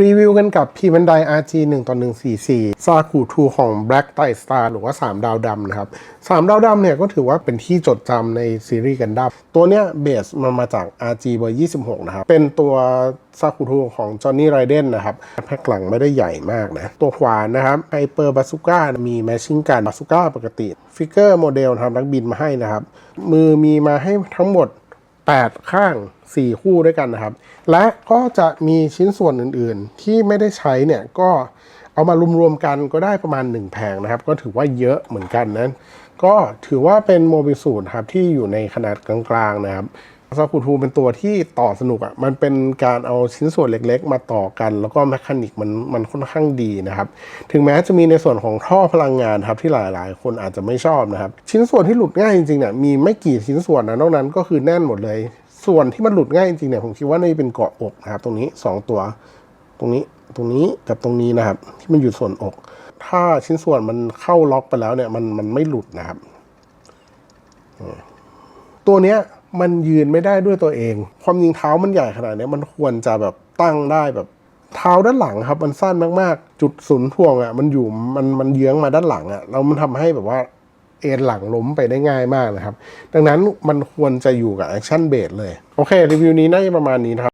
รีวิวกันกับ p ีบันได RG 1ต่อ144 ซาคูทูของ Black t i Star หรือว่า 3 ดาวดำนะครับ 3 ดาวดำเนี่ยก็ถือว่าเป็นที่จดจำในซีรีส์กันดั้มตัวเนี้ยเบสมันมาจาก RG เบอร์26 นะครับ เป็นตัวซาคูทูของ Johnny Raiden นะครับแพ็คหลังไม่ได้ใหญ่มากนะ ตัวขวานนะครับไฮเปอร์บาซูก้ามีแมชชิ่งกันบาซูก้าปกติ ฟิกเกอร์โมเดลทำนักบินมาให้นะครับ มือมีมาให้ทั้งหมด 8 ข้าง 4 คู่ด้วยกันนะครับ และก็จะมีชิ้นส่วนอื่นๆ ที่ไม่ได้ใช้เนี่ยก็เอามารวมๆกันก็ได้ประมาณ 1 แผงนะครับ ก็ถือว่าเยอะเหมือนกันนะก็ถือว่าเป็นโมบิสูตครับที่อยู่ในขนาดกลางๆนะครับ ซาคูทูเป็นตัวที่ต่อสนุกอะ่ะมันเป็นการเอาชิ้นส่วนเล็กๆ มาต่อกัน แล้วก็แมคานิกมันมันค่อนข้างดีนะครับ ถึงแม้จะมีในส่วนของท่อพลังงานครับที่หลายๆ คนอาจจะไม่ชอบนะครับ ชิ้นส่วนที่หลุดง่ายจริงๆเนี่ยมีไม่กี่ชิ้นส่วนนะนอกนั้นก็คือแน่นหมดเลย ส่วนที่มันหลุดง่ายจริงๆเนี่ยผมคิดว่าน่าจะเป็นเกาะอกนะครับตรงนี้ 2 ตัว ตรงนี้ตรงนี้กับตรงนี้นะครับ ที่มันอยู่ส่วนอก ถ้าชิ้นส่วนมันเข้าล็อกไปแล้วเนี่ยมันมันไม่หลุดนะครับตัวเนี้ย มันยืนไม่ได้ด้วยตัวเอง ความจริงเท้ามันใหญ่ขนาดนี้มันควรจะแบบตั้งได้แบบเท้าด้านหลังครับ มันสั้นมากๆ จุดศูนย์ถ่วงอะมันอยู่มันมันเยื้องมาด้านหลังอะแล้วมันทำให้แบบว่าเอ็นหลังล้มไปได้ง่ายมากนะครับ ดังนั้นมันควรจะอยู่กับแอคชั่นเบสเลย โอเค รีวิวนี้น่าจะประมาณนี้นะครับ